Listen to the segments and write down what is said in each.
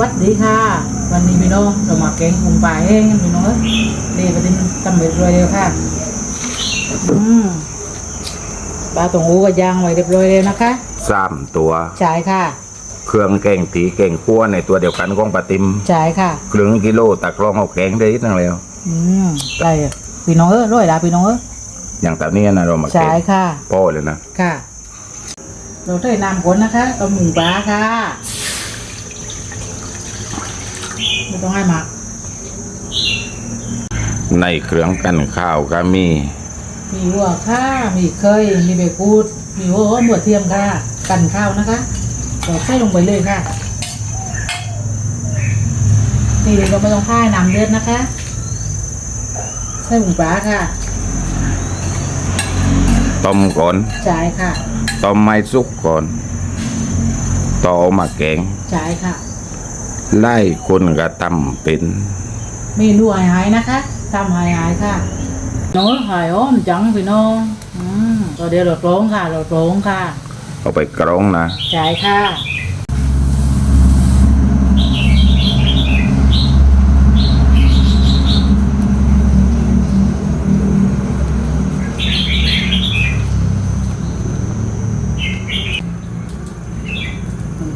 วัดดีค่ะ วันนี้พี่น้องเรามาแกงกุ้งปลาแห้งกันพี่น้องเอ้ยนี่ประเด็นทำเร็จเลยค่ะอืมปลาตรงอูก็ย่างไว้เรียบร้อยแล้วนะคะสามตัวใช่ค่ะ เครื่องแกงตีแกงคั่วในตัวเดียวกันของปลาติมใช่ค่ะครึ่งกิโลตักรองเอาแกงได้ทั้งแล้วอืมได้อะพี่น้องเอ้ยร้อยละพี่น้องเอ้ยอย่างแบบนี้นะเรามาแกใช่งค่ะพ่อเลยนะค่ะ เราได้นำผลนะคะต้มหมูปลาค่ะ ไม่ต้องให้หมักในเครื่องกันข้าวก็มี มีหัวข้ามีเคย มีเบกูด มีหัวหอมหัวเทียมค่ะ กันข้าวนะคะเราใส่ลงไปเลยค่ะนี่เราไม่ต้องพ่ายน้ำเลือดนะคะ ใส่หมูปลาค่ะ ต้มก่อนจ่ายค่ะ ต้มไม่สุกก่อน ต่อเอามาแกงจ่ายค่ะ ไล่คนก็ตำเป็นเมนูหายหายๆนะคะทำหายหายๆค่ะน้องหายอ้อมจังพี่น้องอืมก็เดี๋ยวเราโรงค่ะ เราโรงค่ะ เอาไปกรองนะ จ่ายค่ะ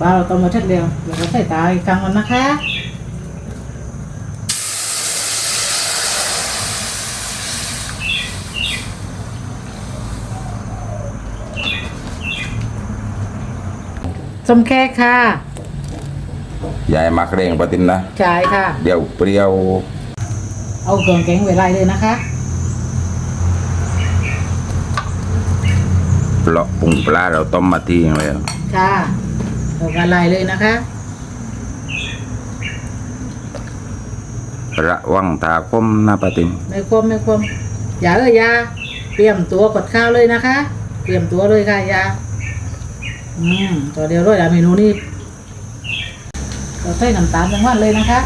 บ้านเราต้มมาเช็ดเดียวเดี๋ยวเราใส่ตาอีกครั้งก่อนนะคะส้มแค่ค่ะยายมักเร่งปลาติมนะจ่ายค่ะ เดี๋ยวเปรี้ยว เอาเครื่องแกงไว้ไล่เลยนะคะเปลาะปรุงปลาเราต้มมาทีอย่างแล้วค่ะ เอากันไล่เลยนะคะ ระวังตาคมนะปลาติมไม่ควมไม่ควมอย่าเอ้ยอยาเตรียมตัวกดข้าวเลยนะคะ เตรียมตัวเลยค่ะอยาอืมตัวเดียวด้วยอะเมนูนี้เราใส่น้ำตาลจังหวัดเลยนะคะ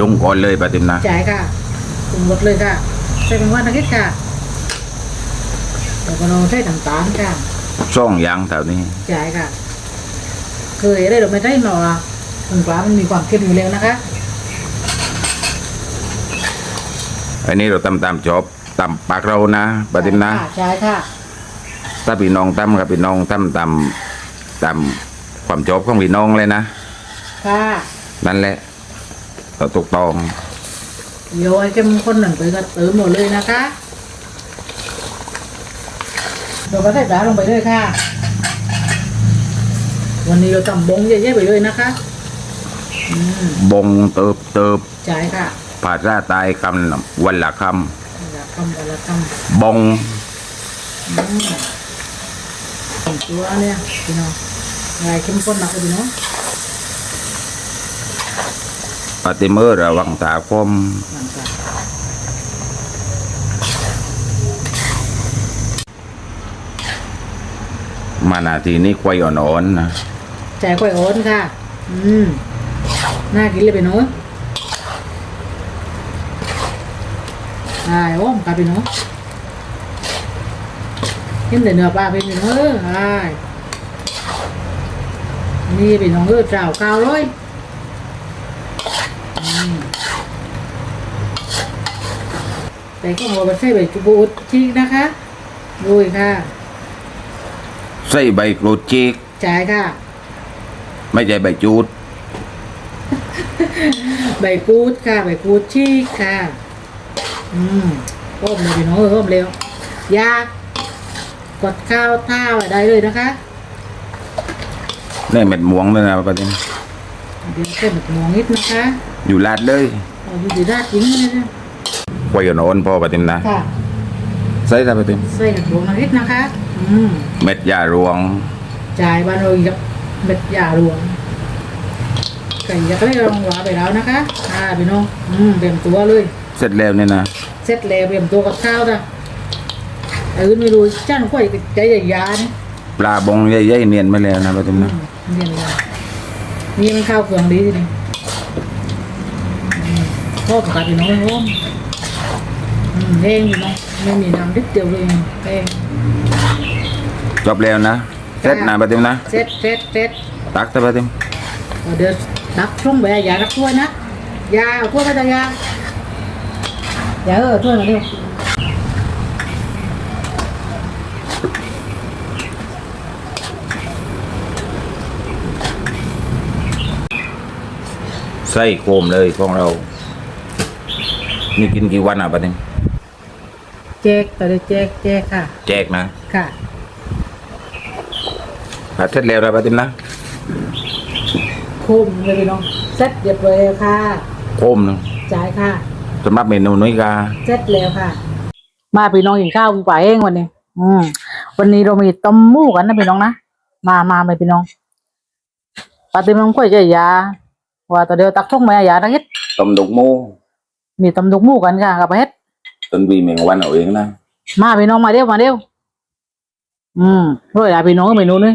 ลงก่อนเลยปลาติมนะจ่ายค่ะปรุงรสเลยค่ะ ใส่เป็นว่านักเก็ตค่ะแล้วก็เราใส่น้ำตาลค่ะ ช่องยางแถวนี้จ่ายค่ะ เคยได้หรือไม่ได้หนอปรุงปลามันมีความเค็มอยู่แล้วนะคะ อันนี้เราตำตามจอบตำปากเรานะปฏิมนะค่ะใช่ค่ะถ้าพี่น้องตำกับพี่น้องตำตามตามความจอบของพี่น้องเลยนะค่ะนั่นแหละเราถูกต้องโยให้เข้มข้นหนึ่งไปก็เติมหมดเลยนะคะ เราก็ใส่ปลาลงไปเลยค่ะ วันนี้เราตำบงเยอะๆไปเลยนะคะอืมบงเติบเติบจ่ายค่ะภาษาใตายคำวันละคอยากทำวันละคำบงำอืมสองตัวเนี่ยพี่น้องลายเข้มข้นมากเลยพี่น้องปฏิเมอร์ระวังตาคมหลังจาก มานาทีนี้ควายอ่อนๆนะจ่ายกล้วยโอนค่ะ อืม น่ากินเลยพี่น้องใช่โอ้มกับพี่น้องเห็นแต่เนื้อปลาเป็นพี่น้อออใช่นี่พี่น้องเออเจ้าเก้าร้อยอืมแต่ก็เอาไปใส่ใบจุบูดชีกนะคะดูอีกค่ะ ใส่ใบกรูดจีกจ่ายค่ะ ไม่ใช่ใบจูด ใบกูดค่ะ ใบกูดชีกค่ะ อืมโอ้มเลยพี่น้องเออโอ้มเร็ว ยากดข้าวท่าไว้ได้เลยนะคะนี่เม็ดม่วงเลยนะปฏิมเดี๋ยวเส้นหมึกหมองนิดนะคะอยู่ลาดเลยเอาดูดีราดจริงเลยนะควายอ่อนๆพอปฏิมนะค่ะ ใส่ตาปฏิมใส่หมึกหมองนิดนะคะ อืมเม็ดยารวง จ่ายบานเรายับเม็ดยาหลวงไก่ยักษ์ได้รองหวาไปแล้วนะคะอ่าพี่น้องอืมเตรียมตัวเลย เสร็จแล้วเนี่ยนะเสร็จแล้วเตรียมตัวกับข้าวจ้ะเออไม่รู้จ้านกล้วยใจใหญ่ยานี่ปลาบงใหญ่ๆเนียนมาแล้วนะปฏิมนะเรียนเลยนี่มันข้าวเครื่องดีทีนี้อืมพ่อประกาศพี่น้องโฮมอืมแห้งอยู่เนาะไม่มีน้ำนิดเดียวเลยแห้ง จบแล้วนะเสร็จนะปฏิมนะเซ็ตเซ็ตเซ็ตโตักซะป้าติมเอาเดี๋ยวตักช่วงแบะอย่ารักถ้วยนะอยาเอาถ้วยมาแต่อยาอย่าเออถ้วยมาเร็วใส่โคมเลยของเรา นี่กินกี่วันอะป้าติมแจกต่อเลยแจกแจกค่ะ แจกนะ ค่ะ ผัดเสร็จแล้วนะป้าติมนะคุ้มเลยพี่น้องเซ็ตเรียบร้อยแล้วค่ะ โคมหนึงจ่ายค่ะสำหรับเมนูนี้กาเสร็จแล้วค่ะ มาพี่น้องกินข้าวกันไปเองวันนี้ อืม วันนี้เรามีต้มหมูกันนะพี่น้องนะ มามาไปพี่น้องปฏิมังค่อยใจยา ว่าตอนเดียวตักช่องแม่ยาทั้งเฮ็ดต้มดกหมูมีตำดุกหมูกันค่ะกับเฮ็ด ต้นวีเมงวันเอาเองนะ มาพี่น้องมาเร็วมาเร็ว อืมร้อยละพี่น้องก็เมนูนี้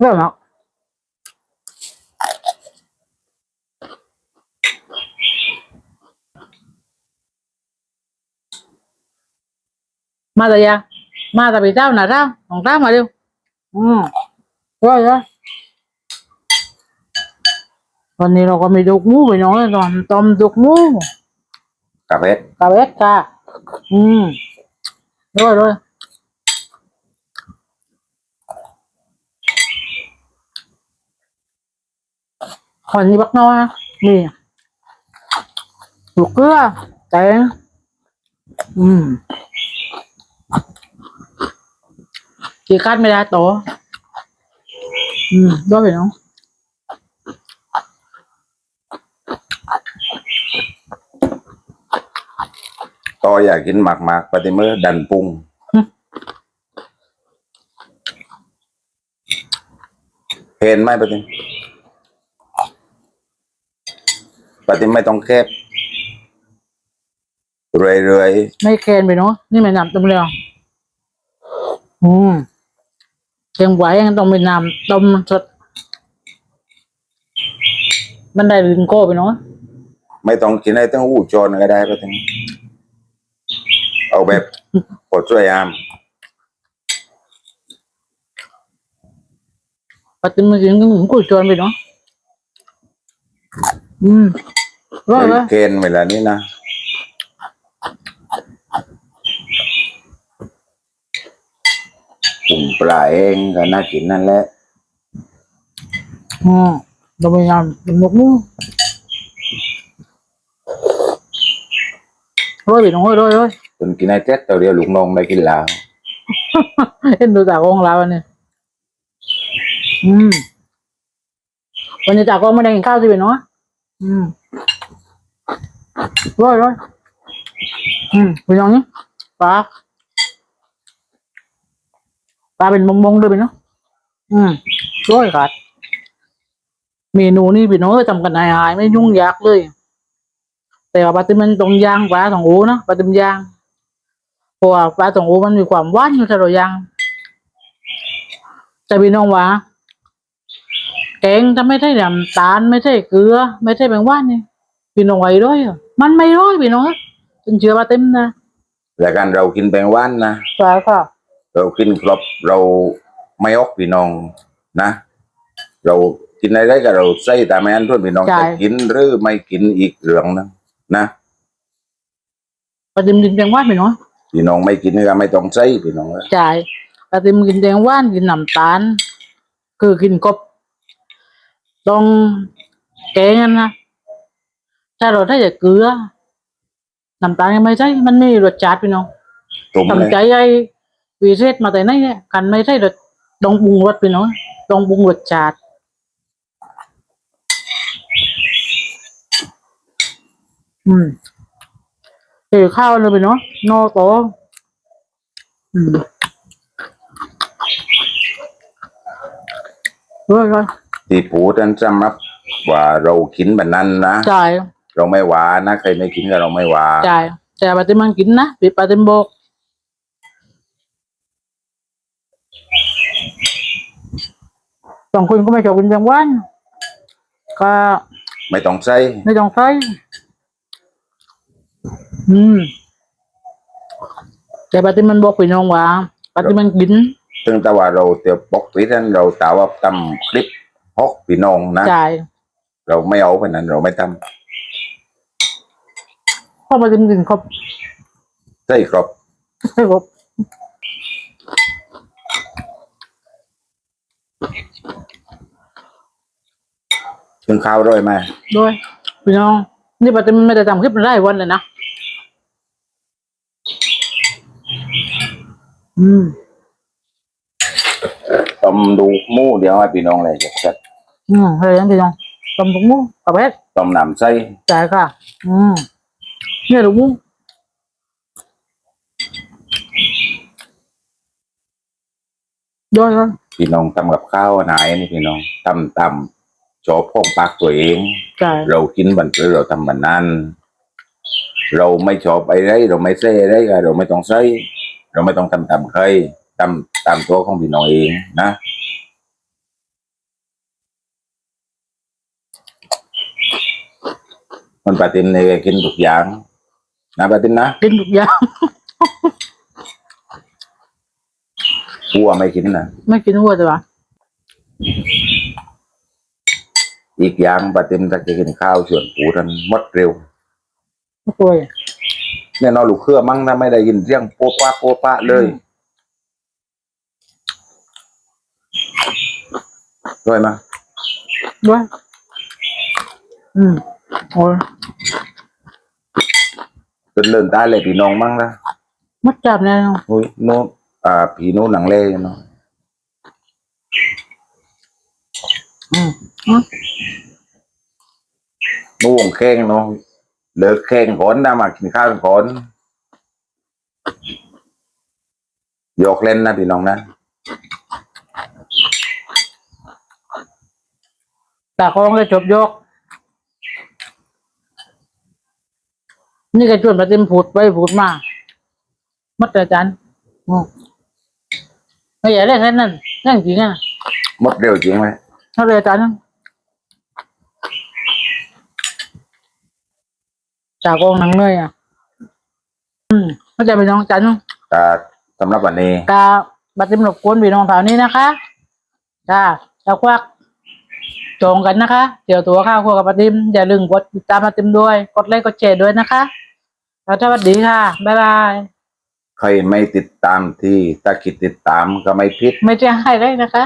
มร่อยไหมร้อยแล้วขออนุญาตตกจานค่ะยกตาขออนุญาตแล้ว อืมเริ่มแล้วมาแต่ยามาแต่ไปเจ้าหน้าเจ้า ของเจ้ามาเร็วอืมร้อยเลยวันนี้เราก็มีดุกหมูไปน้องเลยตอนต้มดุกหมูกับเพชรกับเอ็ดค่ะอืมร้อยเลยคนนี้บักน้อยนะนี่ลูกเกลือแตงอืมกี่คาดไม่ได้โตะอืมด้วยไปน้องต่ออยากกินหมากหมากๆปฏิเมื่อดันปรุงเพนไหมปฏิ มปฏิมไม่ต้องแคบเรื่อยไม่เคนไปเนาะนี่ไม่นำต้มเร็วอืมเชียงไหวยังต้องไปนำต้มสดมันได้ลิงโก้ไปเนาะๆไม่ต้องกินอะไรต้องอู้จอนก็ได้ปฏิมเอาแบบปวดช่วยอามปฏิมากินก็หมูกุยจวนไปเนาะอืม ร้อยเลยเคนเวลานี้นะปรุงปลาเองก็น่ากินนั่นแหละอืมเราไปนำเป็นนกมูร้อยไปเนาะร้อยร้อยคนกินไอ้เจ็ดตัวเดียวลูกน้องได้กินแล้วเห็นดูจากของเราเนี่ยอืมวันนี้จากก็ไม่ได้กินข้าวสิไปเนาะอืม ร้อยร้อยอืมไปน้องนี่ปลาปลาเป็นมงๆด้วยไปเนาะอืมร้อยขาดเมนูนี่พี่น้องทำกันหายๆไม่ยุ่งยากเลย แต่ว่าปลาติมันตรงยางปลาสองโอเนะปลาติมยางเพราะว่าปลาสองโอมันมีความหวานอยู่ถ้าเราย่างแต่พี่น้องว่าแกงถ้าไม่ใช่น้ำตาลไม่ใช่เกลือ ไม่ใช่แป้งหว่านเนี่ยพี่น้องไหวร้อยเหรอ มันไม่ร้อยพี่น้องจนเชื่อปลาติมนะแต่การเรากินแปลงว่านนะใช่ค่ะ เรากินครบเราไม่ออกพี่น้องนะ เรากินอะไรก็เราใส่ตามแม่นเพื่อนพี่น้องใช่จะกินหรือไม่กินอีกเรื่องนึงนะปลาติมกินแป้งหว่านพี่น้องพี่น้องไม่กินก็ไม่ต้องใส่พี่น้องใช่ปลาติมกินแป้งหว่านกินน้ำตาล คือกินกบต้องแกงกันนะ ถ้าเราได้แต่เกลือน้ำตาลยังไม่ใช่ มันไม่มีรสชาติพี่น้องตุ่มเลทำใจยไอ้วีเรศมาแต่ไหนเนี่ยกันไม่ใช่รสดองปรุงรสพี่น้องดองปรุงรสชาติอืมเกี่ข้าวเลยพี่น้องนอโตอืมด้วยกันที่ผูดนั้นสำหรับว่าเรากินแบบนั้นนะจ่าย เราไม่ว่านะใครไม่กินก็เราไม่ว่าจ่ายแต่ปฏิมันกินนะปิดปฏิมบอกบางคนก็ไม่ชอบกินแมงวันก็ไม่ต้องใส่ไม่ต้องใส่อืมแต่ปฏิมันบอกพี่น้องว่าปฏิมันกินถึงแต่ว่าเราเตียวปกปิดนั้นเราแต่ว่าทำคลิปฮอกพี่น้องนะจ่ายเราไม่เอาแบบนั้นเราไม่ทเพราะปฏิมันกินครบำใส่ครบไม่ครบถึงข้าวร้อยไหมด้วยพี่น้อง นี่ปฏิมันไม่ได้ทำคลิปมันได้วันเลยนะอืมต้มดูหมูเดี๋ยวให้พี่น้องเลยจะอืมเฮ้ยพี่น้องต้มลูกหมูกับเพชรต้มน้ำใส่จ่ายค่ะ อืม เนี่ยลูกหมูด้วยกันพี่น้องทำกับข้าวไหนนี่พี่น้องทำตามชอบของปากตัวเองจ่ายเรากินบันหรือเราทำบันนั้น เราไม่ชอบอะไรเราไม่ใส่อะไรก็เราไม่ต้องใส่เราไม่ต้องทำตามใครทำตามตัวของพี่น้องเองนะมันปาตินเนี่ยกินทุกอย่าง นะปาตินนะ กินทุกอย่างกัวไม่กินนะ ไม่กินหัวแต่ว่าอีกอย่างปาตินถ้าจะกินข้าวส่วนปูทันหมดเร็วไม่กลัวเนี่ยนอนลูกเครือมั้งถ้าไม่ได้ยินเสียงโป๊ะปะโป๊ะปะเลยด้วยมั้ยด้วยอืมโอ้ย จนเลื่อนตายเลยพี่น้องมั้งนะมัดจับแน่นอนโอ้ยโน้นอ่าผีโน้นหนังเล่เนาะอืมอืมโน้วงแข้งเนาะเลิกแข้งก่อนนะมากินข้าวกันก่อนหยอกเล่นนะพี่น้องนะตากองเลยจบยก นี่ก็ชวนปฏิมพูดไปพูดมามัดแต่อาจารย์อืมไม่ใหญ่เรื่องแค่นั้นเรื่องจริงอะหมดเร็วจริงไหมมัดแต่อาจารย์นะจากกองหนังเหนื่อยอะ อืมเข้าใจไปน้องอาจันแต่สำหรับวันนี้ กาบัตรรบกวนพี่น้องแถวนี้นะคะจ้าจะควัก จองกันนะคะ เดี๋ยวตัวข้าวครัวกับปฏิมอย่าลืมกดติดตามปฏิมด้วย กดไลค์กดแชร์ด้วยนะคะ แล้วสวัสดีค่ะบ๊ายบายใครไม่ติดตามที่ถ้าคิดติดตามก็ไม่ผิด ไม่ใช่ให้เลยนะคะ